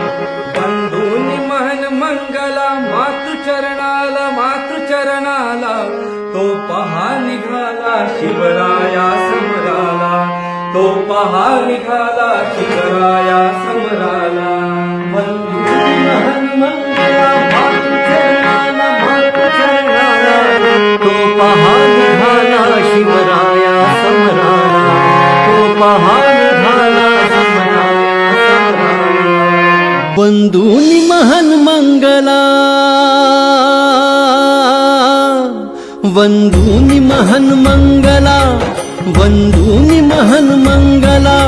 बन्धूनि महन मङ्गला मतृचरणालचरणाला पहा निया निघाला शिवराया समराला बन्धुनि महन मङ्गला चरणातृ चरणा तो पहा निराला बंधूनी महान मंगला वंधूनी महान मंगला वंधूनी महान मंगला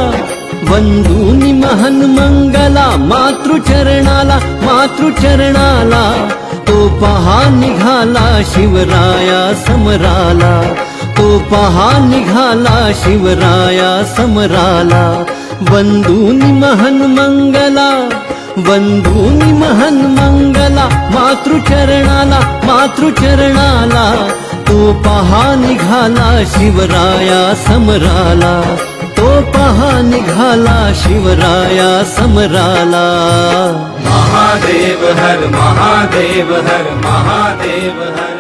वंधूनी महान मंगला मातृचरणाला मातृचरणाला तो पहा निघाला शिवराया समराला तो पहा निघाला शिवराया समराला बंधूनी महान मंगला बंधूनी महन मंगला मातृचरणाला मातृचरणाला तो पहा निघाला शिवराया समराला. तो पहा निघाला शिवराया समराला. महादेव हर महादेव हर महादेव हर.